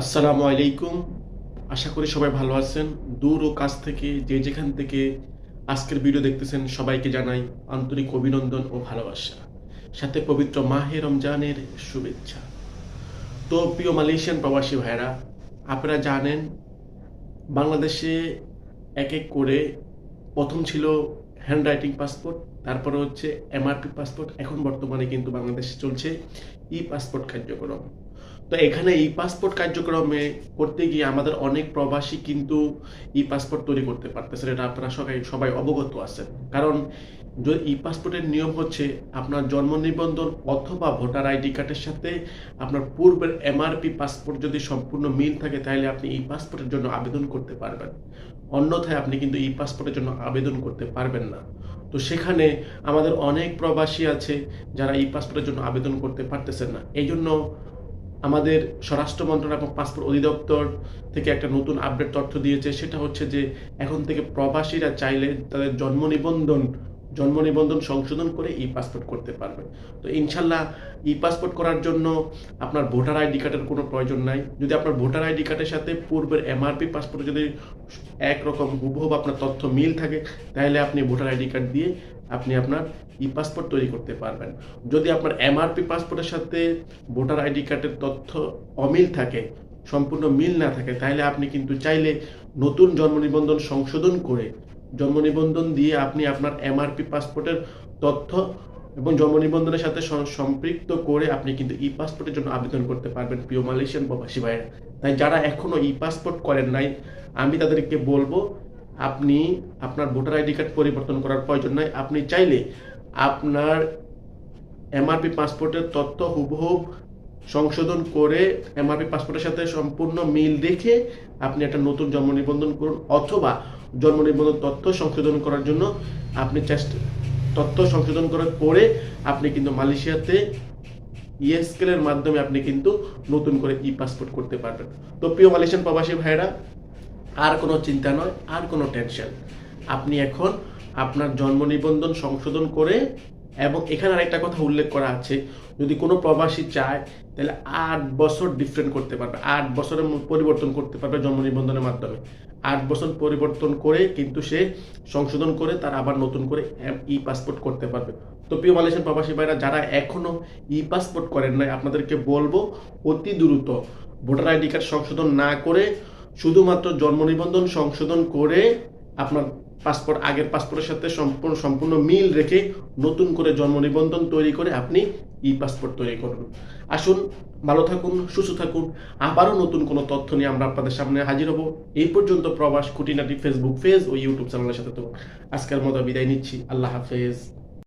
আসসালামু আলাইকুম। আশা করি সবাই ভালো আছেন। দূর ও কাছ থেকে যে যেখান থেকে আজকের ভিডিও দেখতেছেন সবাইকে জানাই আন্তরিক অভিনন্দন ও ভালোবাসা। সাথে পবিত্র মাহে রমজানের শুভেচ্ছা। তো প্রিয় মালয়েশিয়ান প্রবাসী ভাইরা আপনারা জানেন, বাংলাদেশে এক এক করে প্রথম ছিল হ্যান্ড রাইটিং পাসপোর্ট, তারপরে হচ্ছে এমআরপি পাসপোর্ট, এখন বর্তমানে কিন্তু বাংলাদেশে চলছে ই পাসপোর্ট কার্যক্রম। তো এখানে ই পাসপোর্ট কার্যক্রমে করতে গিয়ে আমাদের অনেক প্রবাসী কিন্তু ই পাসপোর্ট তৈরি করতে পারতেছে এটা আপনারা সবাই সবাই অবগত আছেন। কারণ ই পাসপোর্টের নিয়ম হচ্ছে আপনার জন্ম নিবন্ধন অথবা ভোটার আইডি কার্ডের সাথে আপনার পূর্বের এমআরপি পাসপোর্ট যদি সম্পূর্ণ মিল থাকে, তাহলে আপনি ই পাসপোর্টের জন্য আবেদন করতে পারবেন। অন্যথায় আপনি কিন্তু ই পাসপোর্টের জন্য আবেদন করতে পারবেন না। তো সেখানে আমাদের অনেক প্রবাসী আছে যারা ই পাসপোর্টের জন্য আবেদন করতে পারতেছেন না। এই জন্য আমাদের স্বরাষ্ট্র মন্ত্রণালয় এবং পাসপোর্ট অধিদপ্তর থেকে একটা নতুন আপডেট তথ্য দিয়েছে। সেটা হচ্ছে যে, এখন থেকে প্রবাসীরা চাইলে তাদের জন্ম নিবন্ধন জন্ম নিবন্ধন সংশোধন করে ই পাসপোর্ট করতে পারবে। তো ইনশাল্লাহ ই পাসপোর্ট করার জন্য আপনার ভোটার আইডি কার্ডের কোনো প্রয়োজন নাই। যদি আপনার ভোটার আইডি কার্ডের সাথে পূর্বের এমআরপি পাসপোর্টে যদি একরকম হুবহুব আপনার তথ্য মিল থাকে, তাহলে আপনি ভোটার আইডি কার্ড দিয়ে আপনি আপনার ই পাসপোর্ট তৈরি করতে পারবেন। যদি আপনার এমআরপি পাসপোর্টের সাথে ভোটার আইডি কার্ডের তথ্য অমিল থাকে, সম্পূর্ণ মিল না থাকে, তাহলে আপনি কিন্তু চাইলে নতুন জন্ম নিবন্ধন সংশোধন করে জন্ম নিবন্ধন দিয়ে আপনি আপনার এমআরপি পাসপোর্টের তথ্য এবং জন্ম নিবন্ধনের সাথে সম্পৃক্ত করে আপনি কিন্তু ই পাসপোর্টের জন্য আবেদন করতে পারবেন প্রিয় মালয়েশিয়ান প্রবাসী ভাইয়েরা। তাই যারা এখনও ই পাসপোর্ট করেন নাই, আমি তাদেরকে বলব, আপনি আপনার ভোটার আইডি কার্ড পরিবর্তন করার প্রয়োজন নাই। আপনি চাইলে আপনার এমআরপি পাসপোর্টের তথ্য হুবহুব সংশোধন করে এমআরপি পাসপোর্টের সাথে সম্পূর্ণ মিল রেখে আপনি একটা নতুন জন্ম নিবন্ধন করুন, অথবা জন্ম নিবন্ধন তথ্য সংশোধন করার জন্য আপনি চেষ্টা তথ্য সংশোধন করার পরে আপনি কিন্তু মালয়েশিয়াতে ইএসকেলের মাধ্যমে আপনি কিন্তু নতুন করে ই পাসপোর্ট করতে পারবেন। তো প্রিয় মালয়েশিয়ান প্রবাসী ভাইরা আর কোনো চিন্তা নয়, আর কোনো টেনশন আপনি এখন আপনার জন্ম নিবন্ধন সংশোধন করে এবং এখানে আরেকটা কথা উল্লেখ করা আছে, যদি কোনো প্রবাসী চায়, তাহলে আট বছর ডিফারেন্ট করতে পারবে। আট বছরের পরিবর্তন করতে পারবে জন্ম নিবন্ধনের মাধ্যমে। আট বছর পরিবর্তন করে কিন্তু সে সংশোধন করে তার আবার নতুন করে ই পাসপোর্ট করতে পারবে। তো প্রিয় মালয়েশিয়ান প্রবাসী ভাইরা, যারা এখনও ই পাসপোর্ট করেন নাই, আপনাদেরকে বলব, অতি দ্রুত ভোটার আইডি কার্ড সংশোধন না করে শুধুমাত্র জন্ম নিবন্ধন সংশোধন করে আপনার পাসপোর্ট, আগের পাসপোর্টের সাথে সম্পূর্ণ সম্পূর্ণ মিল রেখে নতুন করে জন্ম নিবন্ধন তৈরি করে আপনি ই পাসপোর্ট তৈরি করুন। আসুন, ভালো থাকুন, সুস্থ থাকুন। আবারও নতুন কোনো তথ্য নিয়ে আমরা আপনাদের সামনে হাজির হব। এই পর্যন্ত প্রবাস খুঁটিনাটি ফেসবুক পেজ ও ইউটিউব চ্যানেলের সাথে তো আজকের মতো বিদায় নিচ্ছি। আল্লাহ হাফেজ।